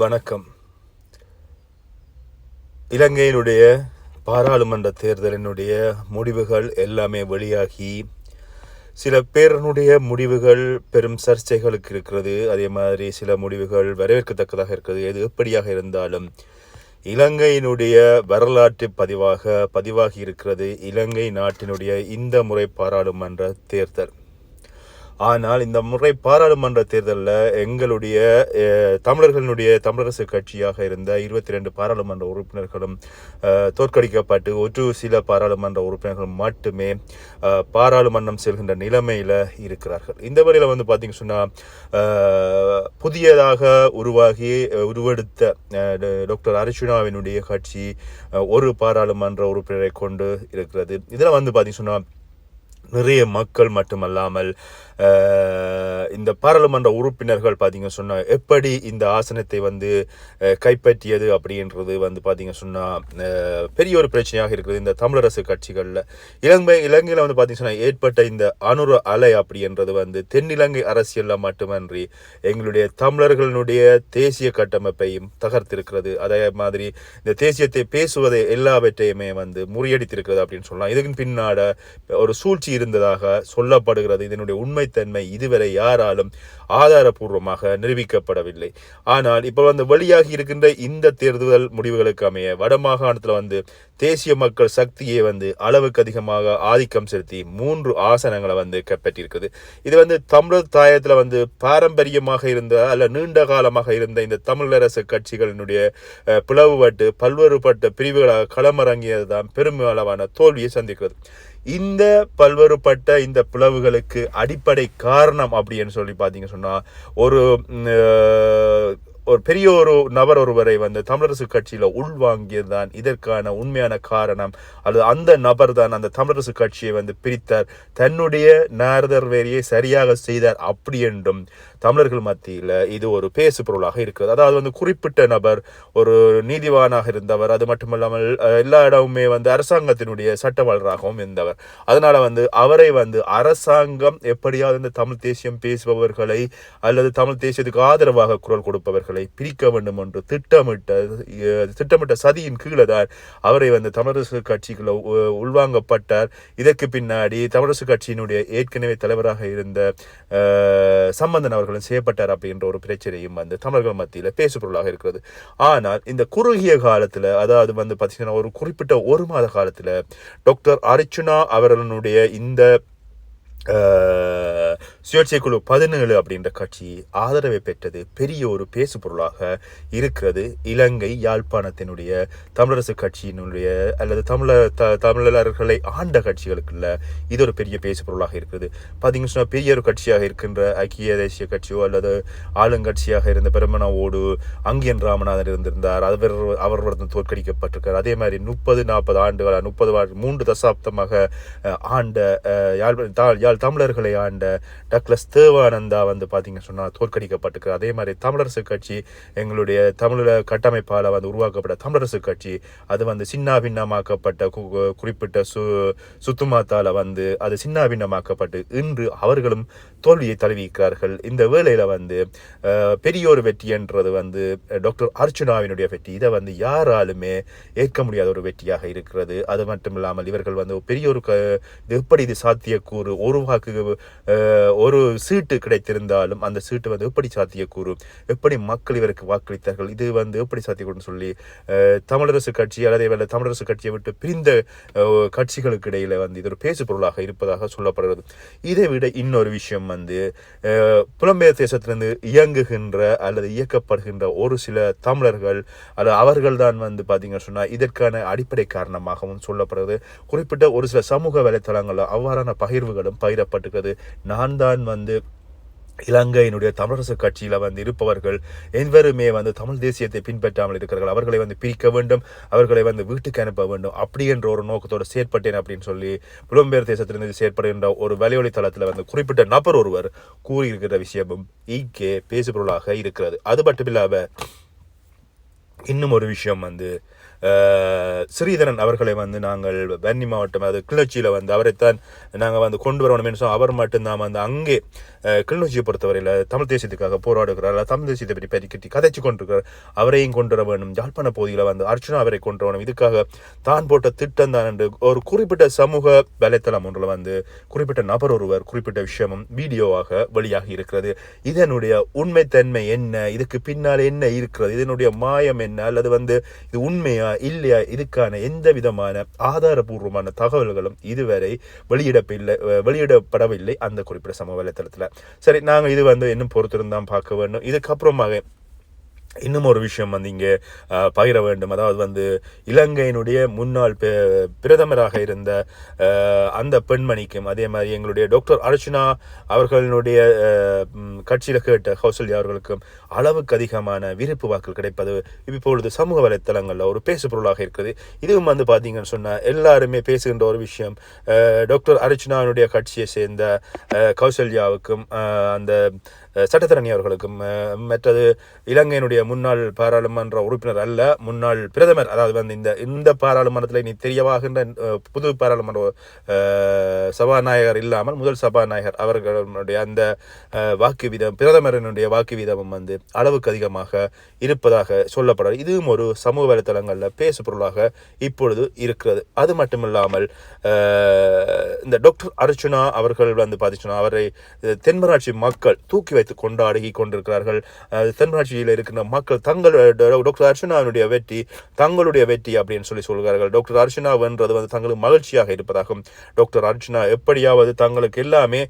வணக்கம். இலங்கையினுடைய பாராளுமன்ற தேர்தலினுடைய முடிவுகள் எல்லாமே வெளியாகி சில பேரனுடைய முடிவுகள் பெரும் சர்ச்சைகளுக்கு இருக்கிறது. அதே மாதிரி சில முடிவுகள் வரவேற்கத்தக்கதாக இருக்கிறது. எது எப்படியாக இருந்தாலும் இலங்கையினுடைய வரலாற்று பதிவாக பதிவாகி இருக்கிறது இலங்கை நாட்டினுடைய இந்த முறை பாராளுமன்ற தேர்தல். ஆனால் இந்த முறை பாராளுமன்ற தேர்தலில் எங்களுடைய தமிழர்களுடைய தமிழரசு கட்சியாக இருந்த இருபத்தி ரெண்டு பாராளுமன்ற உறுப்பினர்களும் தோற்கடிக்கப்பட்டு ஒரு சில பாராளுமன்ற உறுப்பினர்கள் மட்டுமே பாராளுமன்றம் செல்கின்ற நிலைமையில் இருக்கிறார்கள். இந்த வழியில் வந்து பார்த்தீங்க சொன்னால் புதியதாக உருவாகி உருவெடுத்த டாக்டர் அர்ஜுனாவினுடைய கட்சி ஒரு பாராளுமன்ற உறுப்பினரை கொண்டு இருக்கிறது. இதில் வந்து பார்த்தீங்க சொன்னால் நிறைய மக்கள் மட்டுமல்லாமல் இந்த பாராளுமன்ற உறுப்பினர்கள் பார்த்தீங்க சொன்னால் எப்படி இந்த ஆசனத்தை வந்து கைப்பற்றியது அப்படின்றது வந்து பார்த்தீங்க சொன்னால் பெரிய ஒரு பிரச்சனையாக இருக்குது இந்த தமிழரசு கட்சிகளில். இலங்கை இலங்கையில் வந்து பார்த்தீங்க சொன்னால் ஏற்பட்ட இந்த அணுர அலை அப்படின்றது வந்து தென்னிலங்கை அரசியலில் மட்டுமன்றி எங்களுடைய தமிழர்களுடைய தேசிய கட்டமைப்பையும் தகர்த்திருக்கிறது. அதே மாதிரி இந்த தேசியத்தை பேசுவதை எல்லாவற்றையுமே வந்து முறியடித்திருக்கிறது அப்படின்னு சொல்லலாம். இதுக்கு பின்னாட ஒரு சூழ்ச்சி இருந்ததாக சொல்லப்படுகிறது. இதனுடைய உண்மை உண்மைத்தன்மை இதுவரை யாராலும் ஆதாரபூர்வமாக நிரூபிக்கப்படவில்லை. ஆனால் இப்போ வந்து வெளியாகி இருக்கின்ற இந்த தேர்தல் முடிவுகளுக்கு அமைய வடமாகாணத்தில் வந்து தேசிய மக்கள் சக்தியை வந்து அளவுக்கு அதிகமாக ஆதிக்கம் செலுத்தி மூன்று ஆசனங்களை வந்து கைப்பற்றியிருக்குது. இது வந்து தமிழர் தாயத்தில் வந்து பாரம்பரியமாக இருந்த அல்ல நீண்ட காலமாக இருந்த இந்த தமிழரசு கட்சிகளினுடைய பிளவுபட்டு பல்வேறுபட்ட பிரிவுகளாக களமிறங்கியது தான் பெருமளவான தோல்வியை சந்திக்கிறது. இந்த பல்வேறுபட்ட இந்த பிளவுகளுக்கு அடிப்படை காரணம் அப்படின்னு சொல்லி பார்த்தீங்க சொன்னால் ஒரு ஒரு பெரிய ஒரு நபர் ஒருவரை வந்து தமிழரசு கட்சியில் உள்வாங்கியதுதான் இதற்கான உண்மையான காரணம். அல்லது அந்த நபர் தான் அந்த தமிழரசு கட்சியை வந்து பிரித்தார். தன்னுடைய நாரதர் வேலையை சரியாக செய்தார் அப்படி என்றும் தமிழர்கள் மத்தியில் இது ஒரு பேசு பொருளாக இருக்கிறது. அதாவது வந்து குறிப்பிட்ட நபர் ஒரு நீதிவானாக இருந்தவர் அது மட்டுமல்லாமல் எல்லா இடமுமே வந்து அரசாங்கத்தினுடைய சட்டவாளராகவும் இருந்தவர். அதனால வந்து அவரை வந்து அரசாங்கம் எப்படியாவது இந்த தமிழ் தேசியம் பேசுபவர்களை அல்லது தமிழ் தேசியத்துக்கு ஆதரவாக குரல் கொடுப்பவர்களை பிரிக்க வேண்டும் என்று திட்டமிட்ட திட்டமிட்ட சதியின் கீழே தான் அவரை வந்து தமிழரசு கட்சிக்குள்ள உள்வாங்கப்பட்டார். இதற்கு பின்னாடி தமிழரசு கட்சியினுடைய ஏற்கனவே தலைவராக இருந்த சம்பந்தன் அவர்கள் அவர்களும் செய்யப்பட்டார் அப்படின்ற ஒரு பிரச்சனையும் வந்து தமிழர்கள் மத்தியில் பேசுபொருளாக இருக்கிறது. ஆனால் இந்த குறுகிய காலத்துல அதாவது வந்து பார்த்தீங்கன்னா ஒரு குறிப்பிட்ட ஒரு மாத காலத்துல டாக்டர் அர்ச்சுனா அவர்களுடைய இந்த சுயேட்சை குழு பதினேழு அப்படின்ற கட்சி ஆதரவை பெற்றது பெரிய ஒரு பேசு பொருளாக இருக்கிறது. இலங்கை யாழ்ப்பாணத்தினுடைய தமிழரசு கட்சியினுடைய அல்லது தமிழர் த தமிழர்களை ஆண்ட கட்சிகளுக்குள்ள இது ஒரு பெரிய பேசு பொருளாக இருக்கிறது. பார்த்தீங்கன்னு சொன்னால் பெரிய ஒரு கட்சியாக இருக்கின்ற ஐக்கிய தேசிய கட்சியோ அல்லது ஆளுங்கட்சியாக இருந்த பெருமனாவோடு அங்கியன் ராமநாதன் இருந்திருந்தார். அவர் அவர் தோற்கடிக்கப்பட்டிருக்கார். அதே மாதிரி முப்பது நாற்பது ஆண்டுகள் முப்பது மூன்று தசாப்தமாக ஆண்ட யாழ் யாழ் தமிழர்களை ஆண்ட டக்ளஸ் தேவானந்தா வந்து பார்த்தீங்க சொன்னால் தோற்கடிக்கப்பட்டிருக்கு. அதே மாதிரி தமிழரசு கட்சி எங்களுடைய தமிழ கட்டமைப்பால் வந்து உருவாக்கப்பட்ட தமிழரசு கட்சி அது வந்து சின்ன பின்னமாக்கப்பட்ட குறிப்பிட்ட சு சுத்துமாத்தால் வந்து அது சின்ன பின்னமாக்கப்பட்டு இன்று அவர்களும் தோல்வியை தழுவிக்கிறார்கள். இந்த வேளையில் வந்து பெரியோர் பெரிய ஒரு வெற்றி என்றது வந்து டாக்டர் அர்ச்சுனாவினுடைய வெற்றி. இதை வந்து யாராலுமே ஏற்க முடியாத ஒரு வெற்றியாக இருக்கிறது. அது மட்டும் இல்லாமல் இவர்கள் வந்து பெரிய ஒரு க இது எப்படி இது சாத்தியக்கூறு ஒரு வாக்கு ஒரு சீட்டு கிடைத்திருந்தாலும் அந்த சீட்டு வந்து எப்படி சாத்தியக்கூறு எப்படி மக்கள் இவருக்கு வாக்களித்தார்கள்? இது வந்து எப்படி சாத்தியக்கூறுன்னு சொல்லி தமிழரசு கட்சி அல்லது வேலை தமிழரசு கட்சியை விட்டு பிரிந்த கட்சிகளுக்கு இடையில வந்து இது ஒரு பேசு பொருளாக இருப்பதாக சொல்லப்படுகிறது. இதை விட இன்னொரு விஷயம் வந்து புலம்பெயர் தேசத்திலிருந்து இயங்குகின்ற அல்லது இயக்கப்படுகின்ற ஒரு சில தமிழர்கள் அல்லது அவர்கள் தான் வந்து பார்த்தீங்கன்னு சொன்னால் இதற்கான அடிப்படை காரணமாகவும் சொல்லப்படுறது குறிப்பிட்ட ஒரு சில சமூக வலைத்தளங்களில் அவ்வாறான பகிர்வுகளும் பகிரப்பட்டுகிறது நான் தான் வந்து இலங்கையினுடைய தமிழரசு கட்சியில் வந்து இருப்பவர்கள் எவருமே வந்து தமிழ் தேசியத்தை பின்பற்றாமல் இருக்கிறார்கள். அவர்களை வந்து பிரிக்க வேண்டும் அவர்களை வந்து வீட்டுக்கு அனுப்ப வேண்டும். அப்படி என்ற ஒரு நோக்கத்தோடு செயற்பட்டேன் அப்படின்னு சொல்லி புலம்பெயர் தேசத்திலிருந்து செயற்படுகின்ற ஒரு வலையொலி தளத்தில் வந்து குறிப்பிட்ட நபர் ஒருவர் கூறியிருக்கிற விஷயமும் இங்கே பேசுபொருளாக இருக்கிறது. அது மட்டும் இல்லாமல் இன்னும் ஒரு விஷயம் வந்து ஸ்ரீதரன் அவர்களை வந்து நாங்கள் வன்னி மாவட்டம் அது கிளர்ச்சியில் வந்து அவரைத்தான் நாங்கள் வந்து கொண்டு வரணும் என்று சொன்னால் அவர் மட்டும்தான் வந்து அங்கே அஹ், கிளிநொச்சியை பொறுத்தவரையில் தமிழ் தேசியத்துக்காக போராடுகிறார். தமிழ் தேசியத்தை பற்றி பற்றி கதைச்சு கொண்டிருக்கிறார். அவரையும் கொண்டு வர வேண்டும். யாழ்ப்பாண பகுதியில் வந்து அர்ச்சனா அவரை கொண்டு வரணும். இதுக்காக தான் போட்ட திட்டம் தான் என்று ஒரு குறிப்பிட்ட சமூக வலைத்தளம் ஒன்றில் வந்து குறிப்பிட்ட நபர் ஒருவர் குறிப்பிட்ட விஷயமும் வீடியோவாக வெளியாகி இருக்கிறது. இதனுடைய உண்மைத்தன்மை என்ன? இதுக்கு பின்னால் என்ன இருக்கிறது? இதனுடைய மாயம் என்ன? அல்லது வந்து இது உண்மையா? இல்லையா? இதுக்கான எந்த விதமான ஆதாரபூர்வமான தகவல்களும் இதுவரை வெளியிடப்பில்லை வெளியிடப்படவில்லை அந்த குறிப்பிட்ட சமூக வலைத்தளத்தில் சரி நாங்கள் இது வந்து இன்னும் பொறுத்திருந்தான் பார்க்க வேண்டும். இதுக்கப்புறமாக இன்னும் ஒரு விஷயம் வந்து இங்கே பகிர வேண்டும். அதாவது வந்து இலங்கையினுடைய முன்னாள் பிரதமராக இருந்த அந்த பெண்மணிக்கும் அதே மாதிரி எங்களுடைய டாக்டர் அர்ச்சனா அவர்களுடைய கட்சியில் கேட்ட கௌசல்யா அவர்களுக்கும் அளவுக்கு அதிகமான விருப்பு வாக்கு கிடைப்பது இப்பொழுது சமூக வலைத்தளங்களில் ஒரு பேசு பொருளாக இருக்குது. இதுவும் வந்து பார்த்தீங்கன்னு சொன்னால் எல்லாருமே பேசுகின்ற ஒரு விஷயம். டாக்டர் அர்ச்சனாவுடைய கட்சியை சேர்ந்த கௌசல்யாவுக்கும் அந்த சட்டத்தரணி அவர்களுக்கும் மற்றது இலங்கையினுடைய முன்னாள் பாராளுமன்ற உறுப்பினர் அல்ல முன்னாள் பிரதமர் அதாவது வந்து இந்த இந்த பாராளுமன்றத்தில் நீ தெரியவாகின்ற புது பாராளுமன்ற சபாநாயகர் இல்லாமல் முதல் சபாநாயகர் அவர்களுடைய அந்த வாக்கு வீதம் பிரதமரினுடைய வாக்கு வீதமும் வந்து அளவுக்கு அதிகமாக இருப்பதாக சொல்லப்படுறது இதுவும் ஒரு சமூக வலைத்தளங்களில் பேசு பொருளாக இப்பொழுது இருக்கிறது. அது மட்டுமில்லாமல் இல்லாமல் இந்த டாக்டர் அர்ச்சுனா அவர்கள் வந்து பார்த்துச்சுன்னா அவரை தென்மராட்சி மக்கள் தூக்கி வைத்து கொண்டாடி கொண்டிருக்கிறார்கள். அஹ், தென்மராட்சியில் இருக்கிற மக்கள் தங்கள் டாக்டர் அர்ச்சனாவினுடைய வெற்றி தங்களுடைய வெற்றி அப்படின்னு சொல்லி சொல்கிறார்கள். டாக்டர் அர்ச்சனா வென்றது வந்து தங்களுக்கு மகிழ்ச்சியாக இருப்பதாகவும் டாக்டர் அர்ச்சனா எப்படியாவது தங்களுக்கு எல்லாமே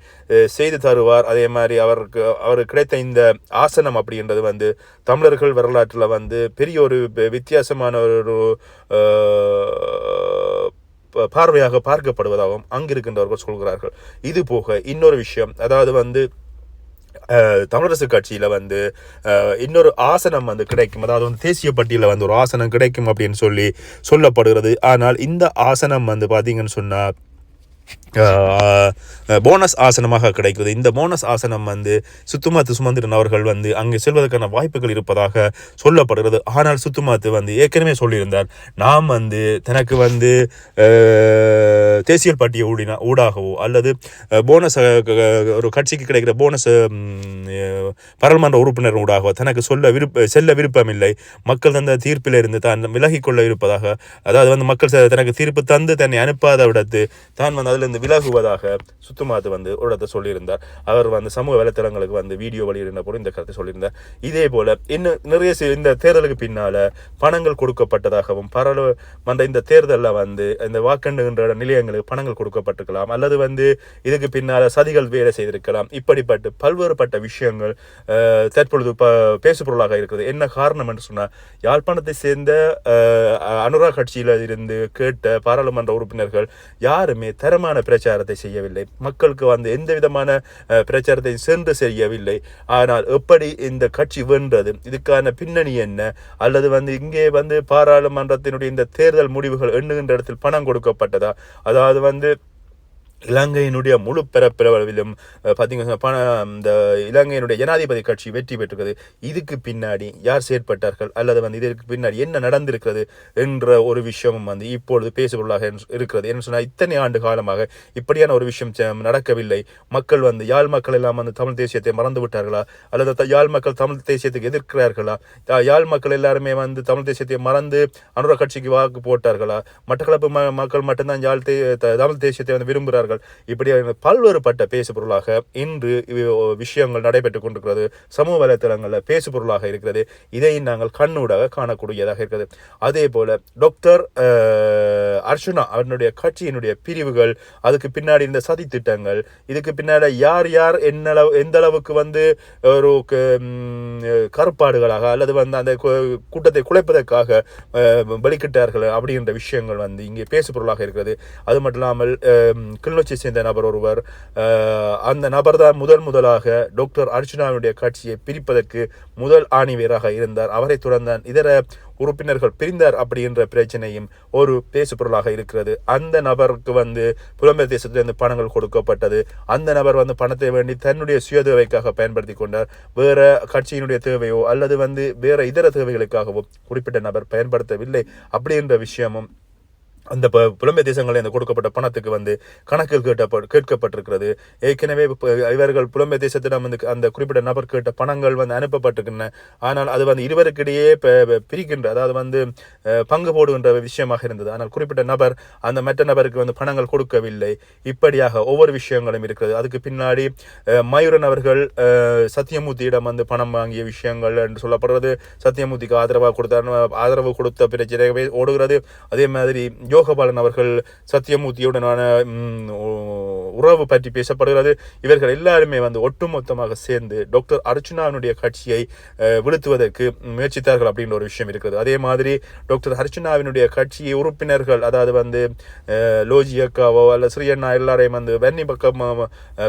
செய்து தருவார். அதே மாதிரி அவருக்கு அவருக்கு கிடைத்த இந்த ஆசனம் அப்படின்றது வந்து தமிழர்கள் வரலாற்றில் வந்து பெரிய ஒரு வித்தியாசமான ஒரு பார்வையாக பார்க்கப்படுவதாகவும் அங்கிருக்கின்றவர்கள் சொல்கிறார்கள். இது போக இன்னொரு விஷயம் அதாவது வந்து தமிழரசு கட்சியில் வந்து இன்னொரு ஆசனம் வந்து கிடைக்கும். அதாவது வந்து தேசிய பட்டியலில் வந்து ஒரு ஆசனம் கிடைக்கும் அப்படின்னு சொல்லி சொல்லப்படுகிறது. ஆனால் இந்த ஆசனம் வந்து பார்த்தீங்கன்னு சொன்னால் போனஸ் ஆசனமாக கிடைக்கிறது இந்த போனஸ் ஆசனம் வந்து சுத்துமாத்து சுமந்திரன் அவர்கள் வந்து அங்கே செல்வதற்கான வாய்ப்புகள் இருப்பதாக சொல்லப்படுகிறது. ஆனால் சுத்துமாத்து வந்து ஏற்கனவே சொல்லியிருந்தார். நாம் வந்து தனக்கு வந்து தேசியல் தேசிய ஊடினா ஊடாகவோ அல்லது போனஸ் ஒரு கட்சிக்கு கிடைக்கிற போனஸ் பாராளுமன்ற உறுப்பினர் ஊடாகவோ தனக்கு சொல்ல விருப்ப செல்ல விருப்பமில்லை. மக்கள் தந்த தீர்ப்பில் இருந்து தான் விலகிக்கொள்ள இருப்பதாக அதாவது வந்து மக்கள் தனக்கு தீர்ப்பு தந்து தன்னை அனுப்பாத விடத்து தான் வந்து அதிலிருந்து விலகுவதாக சுத்துமாத்து வந்து ஒரு இடத்த சொல்லியிருந்தார். அவர் வந்து சமூக வலைத்தளங்களுக்கு வந்து வீடியோ வெளியிடுற போது இந்த கருத்தை சொல்லியிருந்தார். இதே போல இன்னும் நிறைய இந்த தேர்தலுக்கு பின்னால பணங்கள் கொடுக்கப்பட்டதாகவும் பாராளுமன்ற இந்த தேர்தலில் வந்து இந்த வாக்கெண்டுகின்ற நிலையங்களுக்கு பணங்கள் கொடுக்கப்பட்டிருக்கலாம். அல்லது வந்து இதுக்கு பின்னால சதிகள் வேலை செய்திருக்கலாம். இப்படிப்பட்ட பல்வேறுபட்ட விஷயங்கள் தற்பொழுது ப பேசுபொருளாக இருக்கிறது என்ன காரணம் என்று சொன்னால் யாழ்ப்பாணத்தை சேர்ந்த அனுராக் கட்சியில் இருந்து கேட்ட பாராளுமன்ற உறுப்பினர்கள் யாருமே தரமான பிரச்சாரத்தை செய்யவில்லை. மக்களுக்கு வந்து எந்த விதமான பிரச்சாரத்தை சென்று செய்யவில்லை. ஆனால் எப்படி இந்த கட்சி வென்றது? இதுக்கான பின்னணி என்ன? அல்லது வந்து இங்கே வந்து பாராளுமன்றத்தினுடைய இந்த தேர்தல் முடிவுகள் எண்ணுகின்ற இடத்தில் பணம் கொடுக்கப்பட்டதா? அதாவது வந்து இலங்கையினுடைய முழு பரப்பளவிலும் பார்த்தீங்கன்னா பண இந்த இலங்கையினுடைய ஜனாதிபதி கட்சி வெற்றி பெற்றுக்கிறது இதுக்கு பின்னாடி யார் செயற்பட்டார்கள்? அல்லது வந்து இதற்கு பின்னாடி என்ன நடந்திருக்கிறது என்ற ஒரு விஷயமும் வந்து இப்பொழுது பேசுபொருளாக இருக்கிறது. என்ன சொன்னால் இத்தனை ஆண்டு காலமாக இப்படியான ஒரு விஷயம் நடக்கவில்லை. மக்கள் வந்து யாழ் மக்கள் எல்லாம் வந்து தமிழ் தேசியத்தை மறந்து விட்டார்களா அல்லது த- யாழ் மக்கள் தமிழ் தேசியத்துக்கு எதிர்க்கிறார்களா? யாழ் மக்கள் எல்லாருமே வந்து தமிழ் தேசியத்தை மறந்து அனுர கட்சிக்கு வாக்கு போட்டார்களா? மட்டக்களப்பு ம- மக்கள் மட்டும்தான் யாழ் தே த- தமிழ் தேசியத்தை வந்து விரும்புகிறார்கள்? இப்படியான பல்வேறுபட்ட பேசு பொருளாக இன்று விஷயங்கள் நடைபெற்றுக் கொண்டிருக்கிறது. சமூக வலைத்தளங்களில் பேசு பொருளாக இருக்கிறது. இதை நாங்கள் கண்ணூடாக காணக்கூடியதாக இருக்கிறது. அதே போல டாக்டர் அஹ், அர்ச்சுனா அவனுடைய கட்சியினுடைய பிரிவுகள் அதுக்கு பின்னாடி இருந்த சதி திட்டங்கள் இதுக்கு பின்னாடி யார் யார் என்னளவு எந்த அளவுக்கு வந்து ஒரு கருப்பாடுகளாக அல்லது வந்து அந்த கூட்டத்தை குலைப்பதற்காக வெளிக்கிட்டார்கள் அப்படின்ற விஷயங்கள் வந்து இங்கே பேசு பொருளாக இருக்கிறது. அது மட்டும் இல்லாமல் கிளிநொச்சி கிளிநொச்சியை சேர்ந்த நபர் ஒருவர் அந்த நபர் தான் முதல் முதலாக டாக்டர் அர்ஜுனாவினுடைய கட்சியை பிரிப்பதற்கு முதல் ஆணிவீராக இருந்தார். அவரை தொடர்ந்தான் இதர உறுப்பினர்கள் பிரிந்தார் அப்படின்ற பிரச்சனையும் ஒரு பேசு பொருளாக இருக்கிறது. அந்த நபருக்கு வந்து புலம்பெயர் தேசத்திலிருந்து பணங்கள் கொடுக்கப்பட்டது. அந்த நபர் வந்து பணத்தை வேண்டி தன்னுடைய சுய தேவைக்காக பயன்படுத்தி கொண்டார். வேற கட்சியினுடைய தேவையோ அல்லது வந்து வேற இதர தேவைகளுக்காகவோ குறிப்பிட்ட நபர் பயன்படுத்தவில்லை அப்படின்ற விஷயமும் அந்த ப- புலம்பெயர் தேசங்களில் இந்த கொடுக்கப்பட்ட பணத்துக்கு வந்து கணக்கில் கேட்டப்ப கேட்கப்பட்டிருக்கிறது. ஏற்கனவே இவர்கள் புலம்பெயர் தேசத்திடம் வந்து அந்த குறிப்பிட்ட நபர் கேட்ட பணங்கள் வந்து அனுப்பப்பட்டிருக்கின்றன. ஆனால் அது வந்து இருவருக்கிடையே பிரிக்கின்ற அதாவது வந்து பங்கு போடுகின்ற விஷயமாக இருந்தது. ஆனால் குறிப்பிட்ட நபர் அந்த மற்ற நபருக்கு வந்து பணங்கள் கொடுக்கவில்லை. இப்படியாக ஒவ்வொரு விஷயங்களும் இருக்கிறது. அதுக்கு பின்னாடி மயூரன் அவர்கள் சத்யமூர்த்தியிடம் சத்தியமூர்த்தியிடம் வந்து பணம் வாங்கிய விஷயங்கள் என்று சொல்லப்படுறது சத்தியமூர்த்திக்கு ஆதரவாக கொடுத்தார். ஆதரவு கொடுத்த பிரச்சனை ஓடுகிறது. அதே மாதிரி யோ யோகபாலன் அவர்கள் சத்தியமூர்த்தியுடனான உறவு பற்றி பேசப்படுகிறது. இவர்கள் எல்லாருமே வந்து ஒட்டுமொத்தமாக சேர்ந்து டாக்டர் அர்ச்சுனாவினுடைய கட்சியை விழுத்துவதற்கு வீழ்த்துவதற்கு முயற்சித்தார்கள் அப்படின்ற ஒரு விஷயம் இருக்கிறது. அதே மாதிரி டாக்டர் அர்ச்சுனாவினுடைய கட்சி உறுப்பினர்கள் அதாவது வந்து லோஜியக்காவோ லோஜி அக்காவோ அல்ல ஸ்ரீயண்ணா எல்லாரையும் வந்து வெண்ணி பக்கம்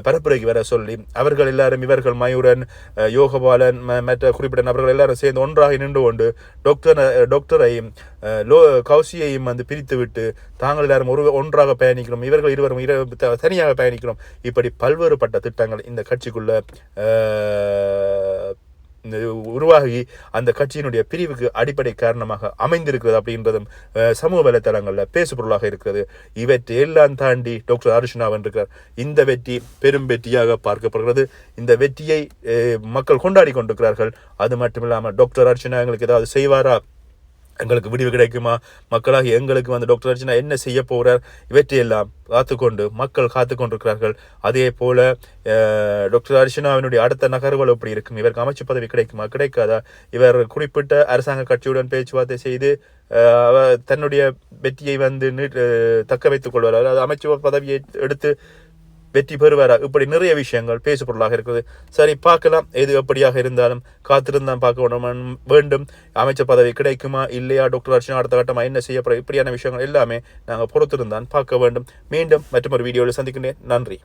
பரப்புரைக்கு வர சொல்லி அவர்கள் எல்லாரும் இவர்கள் மயூரன் யோகபாலன் மற்ற குறிப்பிட்ட நபர்கள் எல்லாரும் சேர்ந்து ஒன்றாக நின்று கொண்டு டாக்டர் டாக்டரையும் லோ கௌசியையும் வந்து பிரித்து விட்டு தாங்கள் எல்லாரும் ஒரு ஒன்றாக பயணிக்கிறோம். இவர்கள் இருவரும் இரு தனியாக பயணிக்கிறோம். இப்படி பல்வேறுபட்ட திட்டங்கள் இந்த கட்சிக்குள்ள உருவாகி அந்த கட்சியினுடைய பிரிவுக்கு அடிப்படை காரணமாக அமைந்திருக்கிறது அப்படின்றதும் சமூக வலைத்தளங்களில் பேசுபொருளாக இருக்கிறது. இவற்றை எல்லாம் தாண்டி டாக்டர் அர்ஷனா வென்றிருக்கிறார் இந்த வெற்றி பெரும் வெற்றியாக பார்க்கப்படுகிறது. இந்த வெற்றியை மக்கள் கொண்டாடி கொண்டிருக்கிறார்கள். அது மட்டும் இல்லாமல் டாக்டர் அர்ச்சனா எங்களுக்கு ஏதாவது செய்வாரா? எங்களுக்கு விடிவு கிடைக்குமா? மக்களாக எங்களுக்கு வந்து டாக்டர் அர்ஜுனா என்ன செய்ய போகிறார் இவற்றையெல்லாம் காத்துக்கொண்டு மக்கள் காத்து கொண்டிருக்கிறார்கள் அதே போல் டாக்டர் அர்ஜுனாவினுடைய அடுத்த நகர்வுகள் எப்படி இருக்கும்? இவருக்கு அமைச்சு பதவி கிடைக்குமா? கிடைக்காதா? இவர் குறிப்பிட்ட அரசாங்க கட்சியுடன் பேச்சுவார்த்தை செய்து அவர் தன்னுடைய வெற்றியை வந்து தக்க வைத்துக் கொள்வார். அதாவது அமைச்சு பதவியை எடுத்து வெற்றி பெறுவாரா? இப்படி நிறைய விஷயங்கள் பேசுபொருளாக இருக்குது. சரி பார்க்கலாம். எது எப்படியாக இருந்தாலும் காத்திருந்தான் பார்க்க வேண்டும் வேண்டும். அமைச்சர் பதவி கிடைக்குமா? இல்லையா? டாக்டர் அர்ச்சனா அடுத்த கட்டமாக என்ன செய்யப்படும் இப்படியான விஷயங்கள் எல்லாமே நாங்கள் பொறுத்திருந்தான் பார்க்க வேண்டும். மீண்டும் மற்றொரு வீடியோவில் சந்திக்கின்றேன். நன்றி.